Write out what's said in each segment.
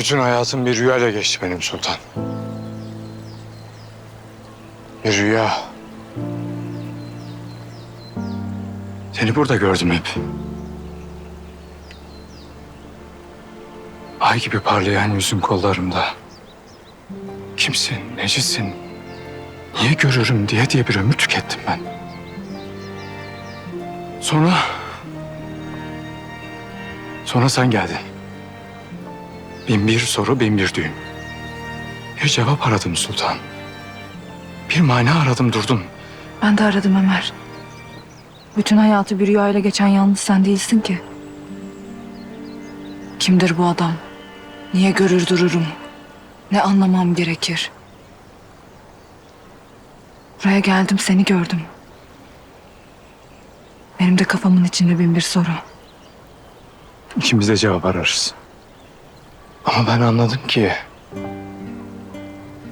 Bütün hayatım bir rüyayla geçti benim sultan. Bir rüya. Seni burada gördüm hep. Ay gibi parlayan yüzün kollarımda. Kimsin, necisin, niye görürüm diye diye bir ömür tükettim ben. Sonra... Sonra sen geldin. Bin bir soru, bin bir düğüm. Bir cevap aradım sultan. Bir mana aradım durdum. Ben de aradım Ömer. Bütün hayatı bir rüyayla geçen yalnız sen değilsin ki. Kimdir bu adam? Niye görür dururum? Ne anlamam gerekir? Buraya geldim seni gördüm. Benim de kafamın içinde bin bir soru. İkimiz de cevap ararız. Ama ben anladım ki...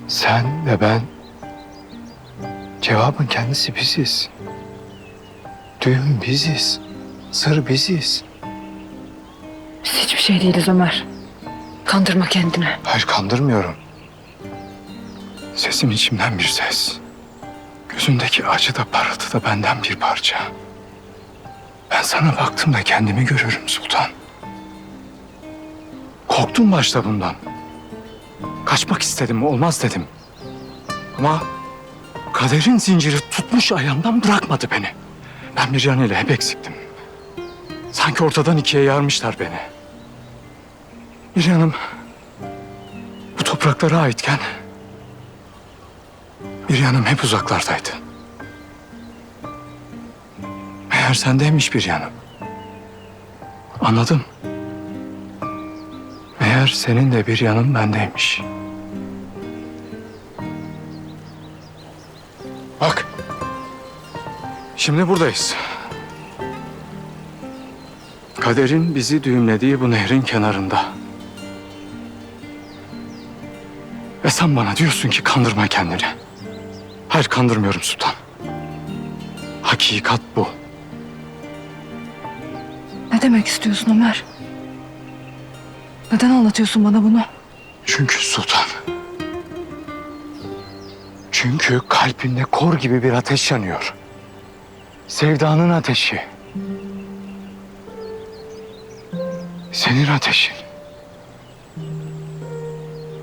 Sen ve ben... Cevabın kendisi biziz. Düğüm biziz. Sır biziz. Biz hiçbir şey değiliz Ömer. Kandırma kendini. Hayır kandırmıyorum. Sesim içimden bir ses. Gözündeki acı da parıltı da benden bir parça. Ben sana baktığımda kendimi görürüm sultan. Korktum başta bundan. Kaçmak istedim, olmaz dedim. Ama kaderin zinciri tutmuş ayağımdan bırakmadı beni. Ben bir yanıyla hep eksiktim. Sanki ortadan ikiye yarmışlar beni. Bir yanım bu topraklara aitken bir yanım hep uzaklardaydı. Meğer sendeymiş bir yanım. Anladım. Meğer senin de bir yanın bendeymiş. Bak. Şimdi buradayız. Kaderin bizi düğümlediği bu nehrin kenarında. Ve sen bana diyorsun ki kandırma kendini. Hayır kandırmıyorum sultan. Hakikat bu. Ne demek istiyorsun Ömer? Neden anlatıyorsun bana bunu? Çünkü sultan. Çünkü kalbinde kor gibi bir ateş yanıyor. Sevdanın ateşi. Senin ateşin.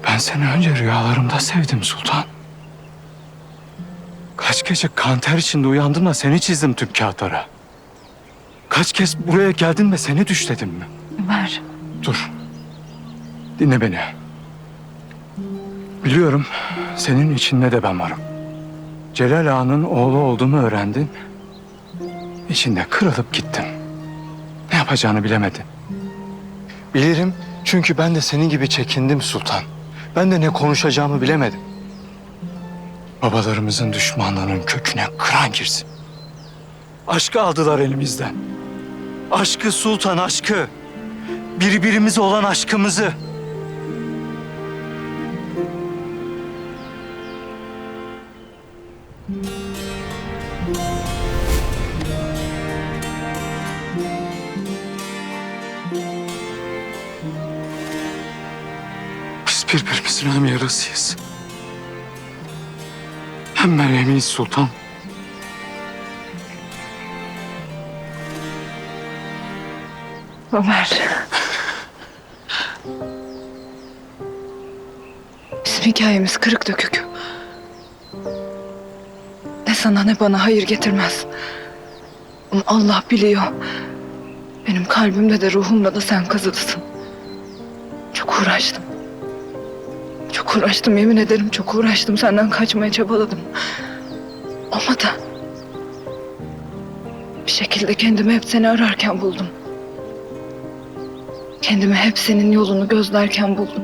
Ben seni önce rüyalarımda sevdim sultan. Kaç gece kanter içinde uyandım da seni çizdim tüm kağıtlara. Kaç kez buraya geldin ve seni düşledim mi? Ömer. Dur. Dinle beni. Biliyorum senin içinde de ben varım. Celal Ağa'nın oğlu olduğumu öğrendin. İçinde kırılıp gittin. Ne yapacağını bilemedin. Bilirim çünkü ben de senin gibi çekindim sultan. Ben de ne konuşacağımı bilemedim. Babalarımızın düşmanlığının köküne kıran girsin. Aşkı aldılar elimizden. Aşkı sultan aşkı birbirimize olan aşkımızı. Birbirimizin hem yarasıyız. Hem Meryem'iz sultan. Ömer. Bizim hikayemiz kırık dökük. Ne sana ne bana hayır getirmez. Bunu Allah biliyor. Benim kalbimde de ruhumda da sen kazıdısın. Çok uğraştım. Çok uğraştım yemin ederim çok uğraştım. Senden kaçmaya çabaladım. Olmadı. Bir şekilde kendimi hep seni ararken buldum. Kendimi hep senin yolunu gözlerken buldum.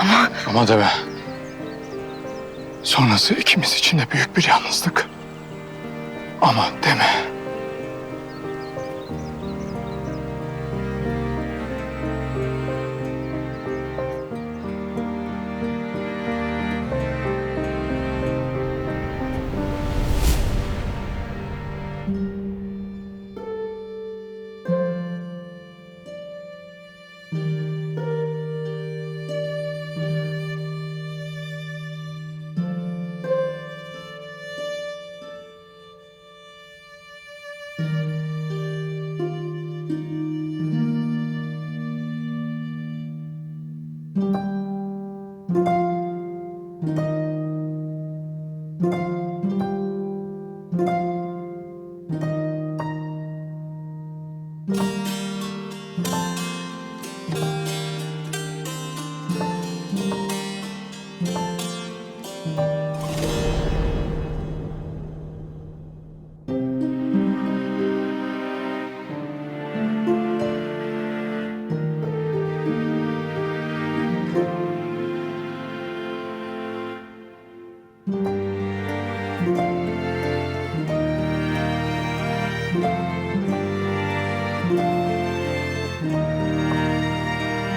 Ama Ama deme. Sonrası ikimiz için de büyük bir yalnızlık. Ama deme.